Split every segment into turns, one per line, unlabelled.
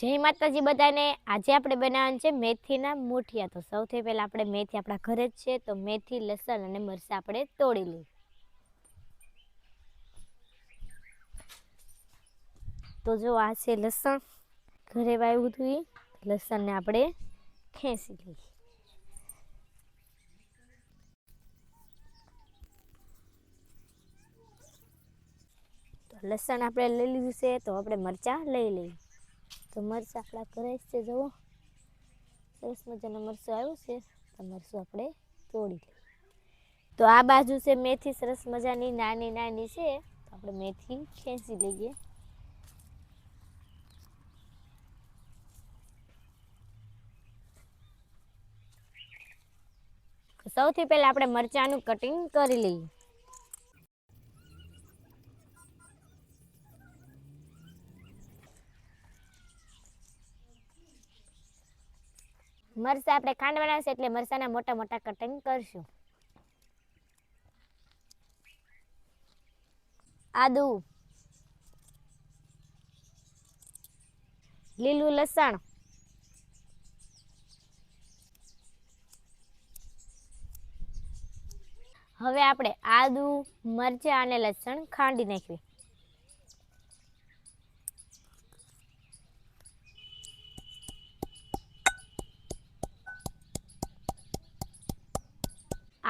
જય માતાજી બધાને. આજે આપણે બનાવવાનું છે મેથીના મૂઠિયા. તો સૌથી પહેલાં આપણે મેથી આપણા ઘરે જ છે. તો મેથી, લસણ અને મરચાં આપણે તોડી લઈએ. તો જો આ છે લસણ. ઘરે વાવ્યું હતું એ. લસણને આપણે ખેંચી લઈએ. લસણ આપણે લઈ લીધું છે. તો આપણે મરચાં લઈ લઈએ. તો મરચાં આપણા જ છે, જુઓ. સરસ મજાનું મરચું આવ્યું છે. તો મરચું આપણે તોડી લઈએ. તો આ બાજુ છે મેથી, સરસ મજાની, નાની નાની છે. તો આપણે મેથી ખેંચી લઈએ. સૌથી પહેલાં આપણે મરચાંનું કટિંગ કરી લઈએ. મરચાં આપણે ખાંડવાના છે એટલે મરચાંના મોટા મોટા કટિંગ કરશું. આદુ, લીલું લસણ, હવે આપણે આદુ, મરચાં અને લસણ ખાંડી નાખવી.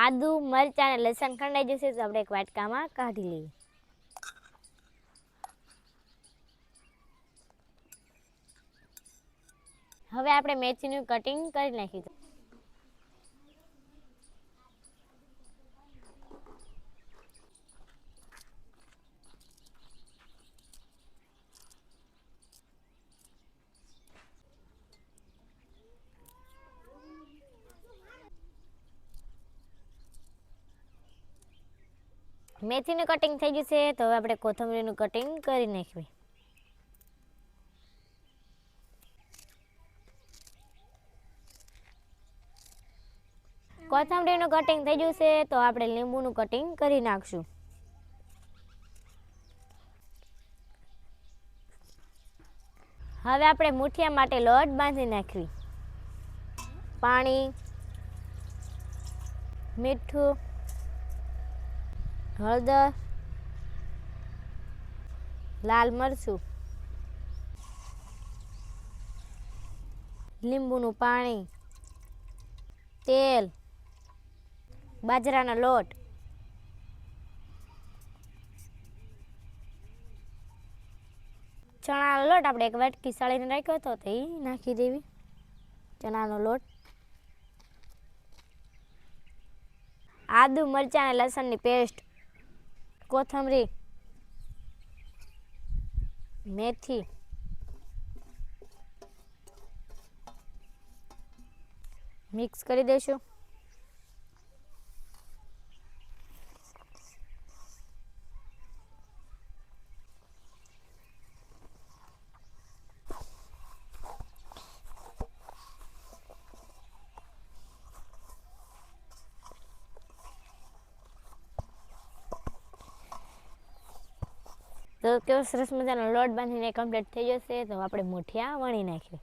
આદુ, મરચાં અને લસણ ખંડાઈ જશે તો આપણે એક વાટકામાં કાઢી લઈએ. હવે આપણે મેથીનું કટિંગ કરી નાખીશું. મેથીનું કટિંગ થઈ ગયું છે, તો હવે આપણે કોથમરીનું કટિંગ કરી નાખવી કોથમરીનું કટિંગ થઈ ગયું છે, તો આપણે લીંબુનું કટિંગ કરી નાખશું. હવે આપણે મુઠિયા માટે લોટ બાંધી નાખવી. પાણી, મીઠું હળદર, લાલ મરચું, લીંબુનું પાણી, તેલ, બાજરાનો લોટ, ચણાનો લોટ આપણે એક વાટકી સાળીને રાખ્યો હતો તો એ નાખી દેવી, ચણાનો લોટ. આદુ મરચાં અને લસણની પેસ્ટ કોથમરી મેથી મિક્સ કરી દઈશું તો કેવો સરસ મજાનો લોટ બાંધીને કમ્પ્લીટ થઈ જશે, તો આપણે મુઠિયા વણી નાખીએ.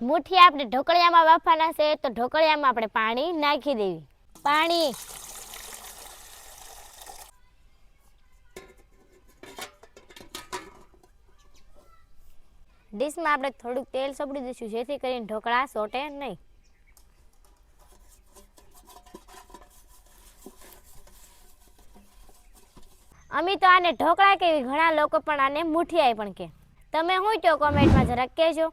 મુઠિયા આપણે ઢોકળિયામાં બાફવાના છે, તો ઢોકળિયામાં આપણે પાણી નાખી દેવી. પાણી ડીશમાં આપણે થોડુંક તેલ સપડી દઈશું, જેથી કરીને ઢોકળા સોટે નહીં. અમે તો આને ઢોકળા કેવી, ઘણા લોકો પણ આને મુઠિયાઈ પણ કે. તમે શું કહો કોમેન્ટમાં જરાક કહેજો.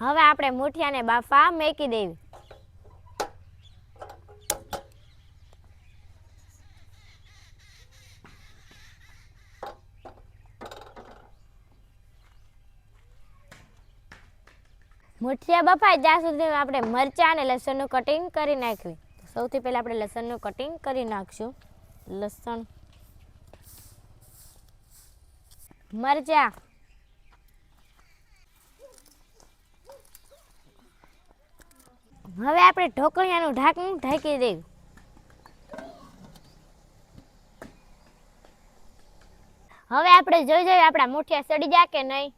હવે આપણે મુઠિયાને બાફા મેકી દેવી. મુઠિયા બફાય ત્યાં સુધી આપણે મરચાં અને લસણનું કટિંગ કરી નાખવી સૌથી પહેલાં આપણે લસણનું કટિંગ કરી નાખશું. લસણ. મરચાં. હવે આપણે ઢોકળિયાનું ઢાંકણું ઢાંકી દેવું હવે આપણે જોઈ જોઈએ આપણા મુઠિયા સડી જાય કે નહીં?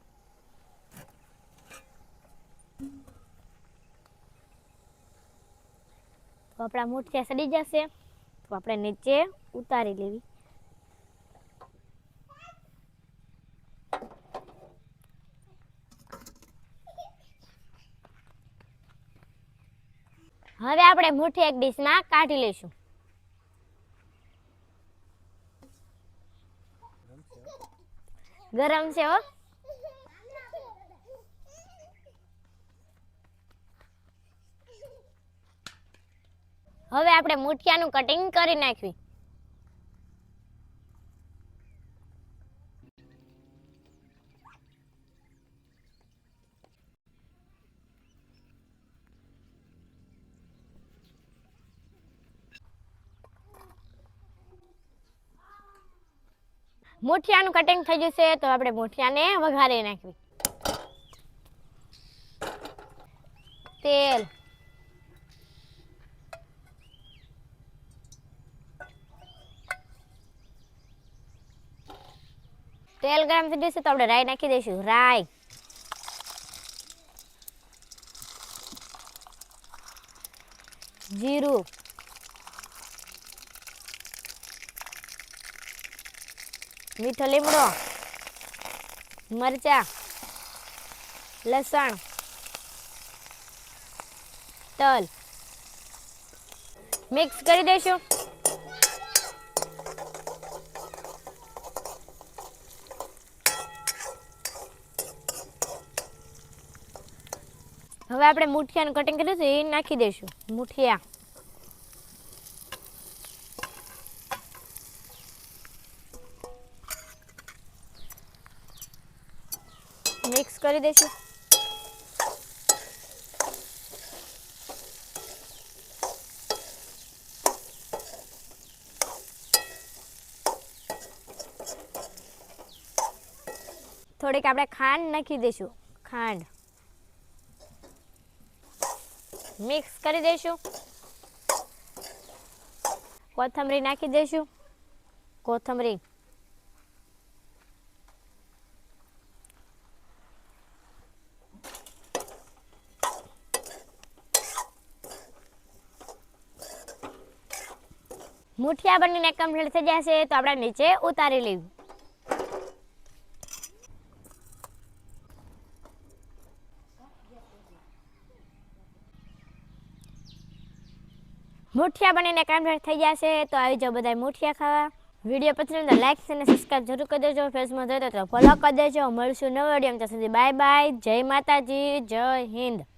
તો આપણા મુઠિયા સડી જશે. તો આપણે નીચે ઉતારી લેવી. હવે આપણે મુઠ્ઠી એક ડીશમાં કાઢી લઈશું. ગરમ છે હો. હવે આપણે મુઠિયાનું કટિંગ કરી નાખવી. મુઠિયાનું કટિંગ થઈ જશે તો આપણે મોઠિયાને વઘારી નાખવી. તેલ. તેલ ગરમ થઈ જશે તો આપણે રાઈ નાખી દઈશું. રાઈ. જીરું. મીઠો લીમડો, મરચા, લસણ, તલ. મિક્સ કરી દઈશું. હવે આપણે મુઠિયાનું કટિંગ કર્યું છે, એ નાખી દઈશું. મુઠિયા. મિક્સ કરી દઈશું થોડીક આપણે ખાંડ નાખી દઈશું ખાંડ મિક્સ કરી દઈશું કોથમરી નાખી દઈશું કોથમરી મુઠિયા બનીને કમ્પ્લીટ થઈ જશે તો આપણે નીચે ઉતારી લઈએ મુઠિયા બનીને કમ્પ્લીટ થઈ જશે તો આવી જાઓ બધા મુઠિયા ખાવા. વીડિયો પસંદ લાઈક અને સબસ્ક્રાઈબ જરૂર કરી દેજો. ફેસમાં જોઈ તો ફોલો કરી દેજો. મળશું નવો વીડિયો ત્યાં સુધી બાય બાય જય માતાજી. જય હિન્દ.